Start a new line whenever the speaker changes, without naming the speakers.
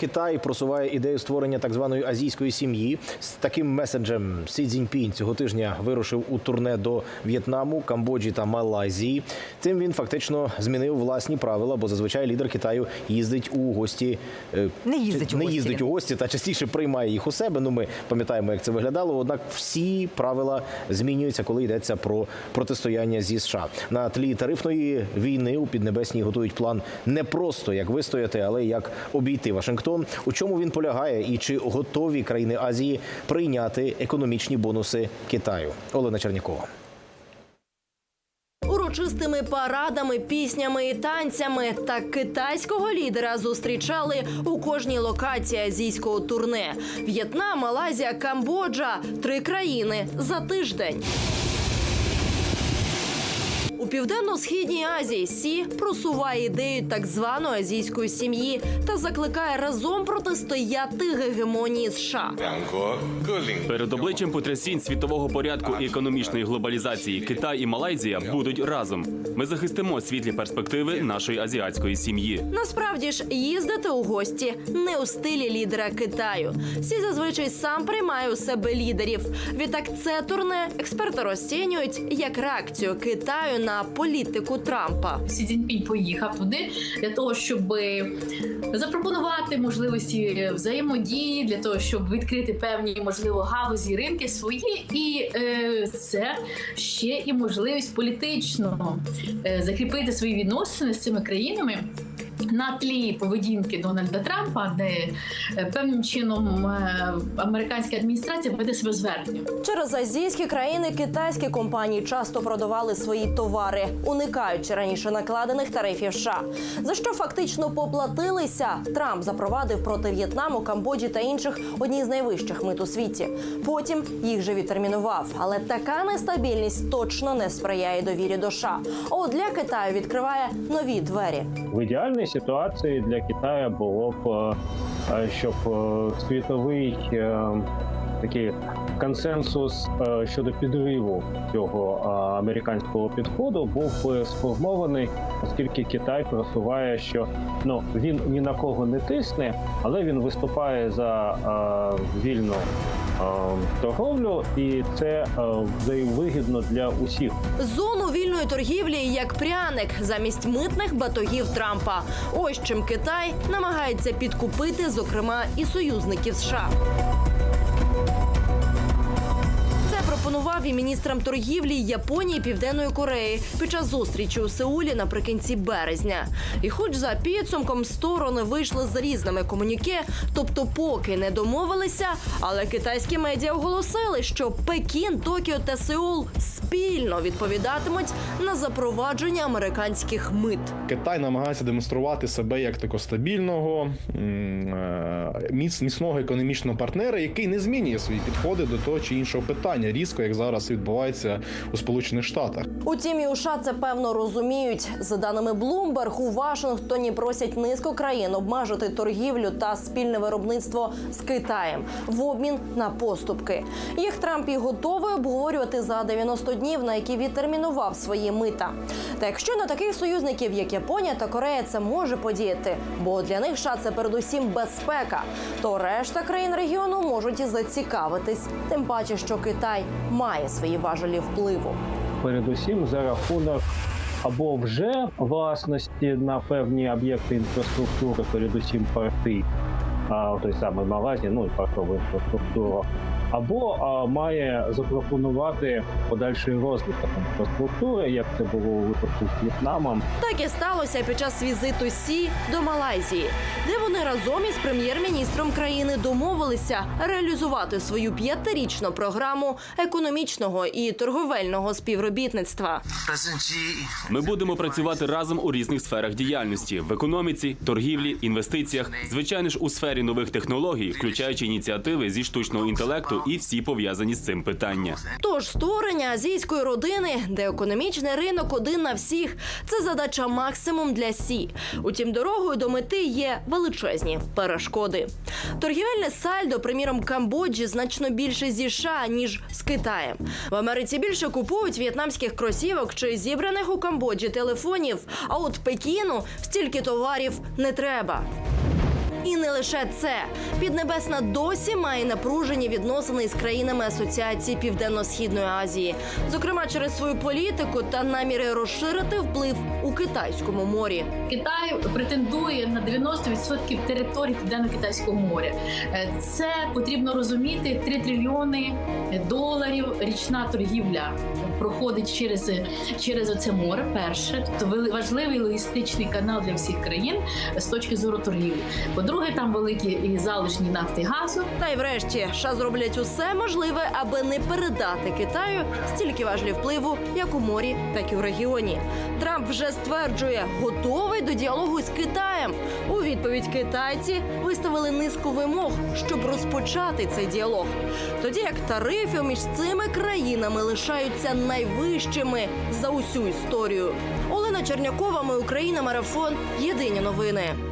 Китай просуває ідею створення так званої азійської сім'ї. З таким меседжем Сі Цзіньпінь цього тижня вирушив у турне до В'єтнаму, Камбоджі та Малайзії. Цим він фактично змінив власні правила, бо зазвичай лідер Китаю їздить у гості. е,
Не їздить у
не
гості.
їздить у гості та частіше приймає їх у себе. Ну ми пам'ятаємо, як це виглядало. Однак всі правила змінюються, коли йдеться про протистояння зі США. На тлі тарифної війни у Піднебесній готують план не просто як вистояти, але як обійти Вашингтон. У чому він полягає, і чи готові країни Азії прийняти економічні бонуси Китаю? Олена Чернякова.
Урочистими парадами, піснями і танцями та китайського лідера зустрічали у кожній локації азійського турне: В'єтнам, Малайзія, Камбоджа три країни за тиждень. У південно-східній Азії Сі просуває ідею так званої азійської сім'ї та закликає разом протистояти гегемонії США.
Перед обличчям потрясінь світового порядку і економічної глобалізації Китай і Малайзія будуть разом. Ми захистимо світлі перспективи нашої азіатської сім'ї.
Насправді ж їздити у гості не у стилі лідера Китаю. Сі зазвичай сам приймає у себе лідерів. Відтак це турне експерти розцінюють як реакцію Китаю на політику Трампа.
Сі Цзіньпінь поїхав туди для того, щоб запропонувати можливості взаємодії, для того, щоб відкрити певні можливо галузі ринки свої, і е, це ще і можливість політично е, закріпити свої відносини з цими країнами. На тлі поведінки Дональда Трампа, де е, певним чином е, американська адміністрація веде себе зверхньо.
Через азійські країни китайські компанії часто продавали свої товари, уникаючи раніше накладених тарифів США. За що фактично поплатилися? Трамп запровадив проти В'єтнаму, Камбоджі та інших одні з найвищих мит у світі. Потім їх же відтермінував. Але така нестабільність точно не сприяє довірі до США. А от для Китаю відкриває нові двері.
В ідеальній ситуації для Китаю було б, е, щоб е, світовий е, такий консенсус е, щодо підриву цього е, американського підходу був сформований, оскільки Китай просуває, що ну він ні на кого не тисне, але він виступає за е, вільну торговлю, і це взаємовигідно для усіх.
Зону вільної торгівлі як пряник замість митних батогів Трампа. Ось чим Китай намагається підкупити, зокрема, і союзників США. Це пропонував і міністрам торгівлі Японії і Південної Кореї під час зустрічі у Сеулі наприкінці березня. І, хоч за підсумком сторони вийшли з різними комуніке, тобто поки не домовилися, але китайські медіа оголосили, що Пекін, Токіо та Сеул спільно відповідатимуть на запровадження американських мит.
Китай намагається демонструвати себе як тако стабільного, е, міц, міцного економічного партнера, який не змінює свої підходи до того чи іншого питання різко, як зараз відбувається у Сполучених Штатах.
Утім, і США це певно розуміють. За даними Bloomberg, у Вашингтоні просять низку країн обмежити торгівлю та спільне виробництво з Китаєм в обмін на поступки. Їх Трамп і готовий обговорювати за 90 днів, на які відтермінував свої мита. Та якщо на таких союзників, як Японія та Корея, це може подіяти, бо для них США це передусім безпека, то решта країн регіону можуть і зацікавитись, тим паче, що Китай має свої важелі впливу.
передусім за рахунок або вже власності на певні об'єкти інфраструктури, передусім порти, а, той самий Малазі, ну і портову інфраструктуру, або а, має запропонувати подальший розвиток інфраструктури, як це було у випадку з В'єтнамом.
Так і сталося під час візиту Сі до Малайзії, де вони разом із прем'єр-міністром країни домовилися реалізувати свою п'ятирічну програму економічного і торговельного співробітництва.
Ми будемо працювати разом у різних сферах діяльності в економіці, торгівлі, інвестиціях, звичайно ж у сфері нових технологій, включаючи ініціативи зі штучного інтелекту і всі пов'язані з цим питання.
Тож створення азійської родини, де економічний ринок один на всіх, це задача максимум для Сі. Утім, дорогою до мети є величезні перешкоди. Торгівельне сальдо, приміром, Камбоджі значно більше зі США, ніж з Китаєм. В Америці більше купують в'єтнамських кросівок чи зібраних у Камбоджі телефонів. А от Пекіну стільки товарів не треба. І не лише це. Піднебесна досі має напружені відносини із країнами Асоціації Південно-Східної Азії, зокрема через свою політику та наміри розширити вплив у китайському морі.
Китай претендує на 90% території Південно-Китайського моря. Е, Це потрібно розуміти 3 трильйони доларів річна торгівля проходить через, через оце море. Перше, тобто важливий логістичний канал для всіх країн з точки зору торгівлі. По-друге, там великі і залишні нафти газу.
Та й врешті США зроблять усе можливе, аби не передати Китаю стільки важлів впливу, як у морі, так і в регіоні. Трамп вже стверджує, готовий до діалогу з Китаєм. У відповідь китайці виставили низку вимог, щоб розпочати цей діалог. Тоді як тарифи між цими країнами лишаються найвищими за усю історію. Олена Чернякова, ми Україна, марафон. Єдині новини.